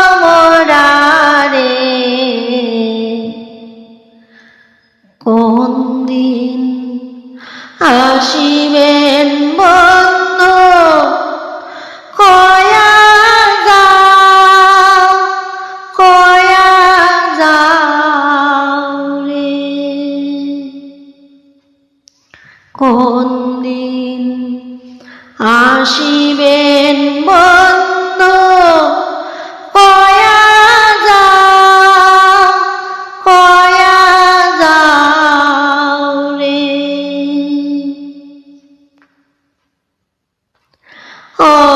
ভ্রমরারে কোন দিন আসিবেন আসিবেন বন্ধ কয়া যাও কয়া যাও রে। ও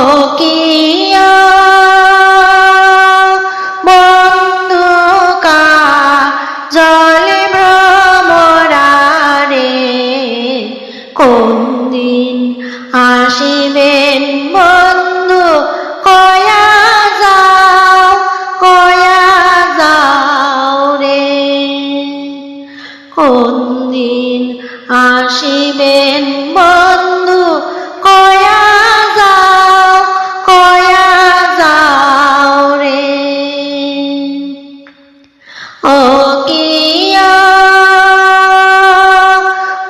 কোন দিন আসিবেন বন্ধু? কয়া যাও কয়া যাও রে। ও কিয়া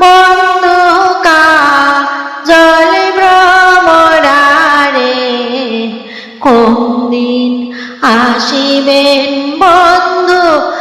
বন্ধু কা জল ভ্রমরারে কোন দিন আসিবেন বন্ধু?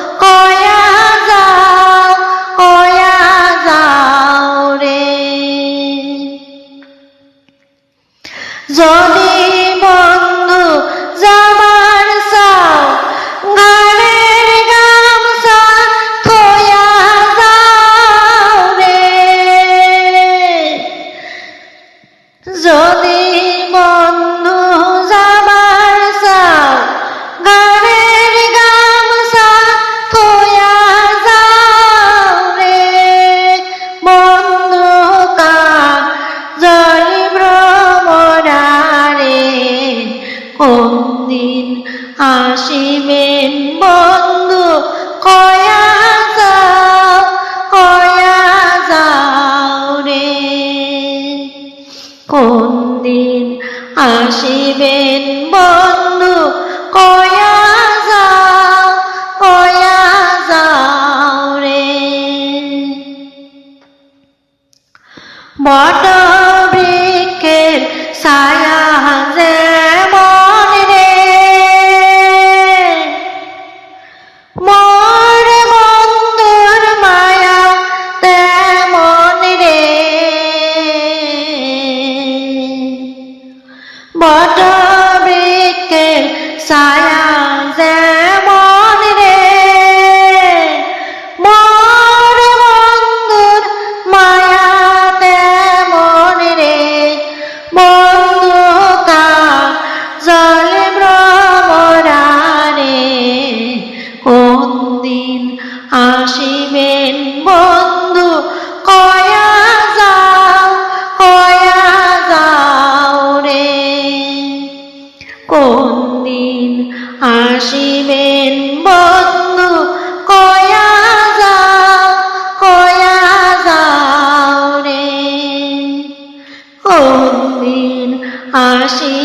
দিন আসিবেন বন্ধু, কয়া যাও কয়া যাও রে। কোন দিন আসিবেন বন্ধু, কয়া যাও কয়া যাও রে। বট আছে আসিবেন বন্ধু কয়া যাও কয়া যাও রে। কোনদিন আসি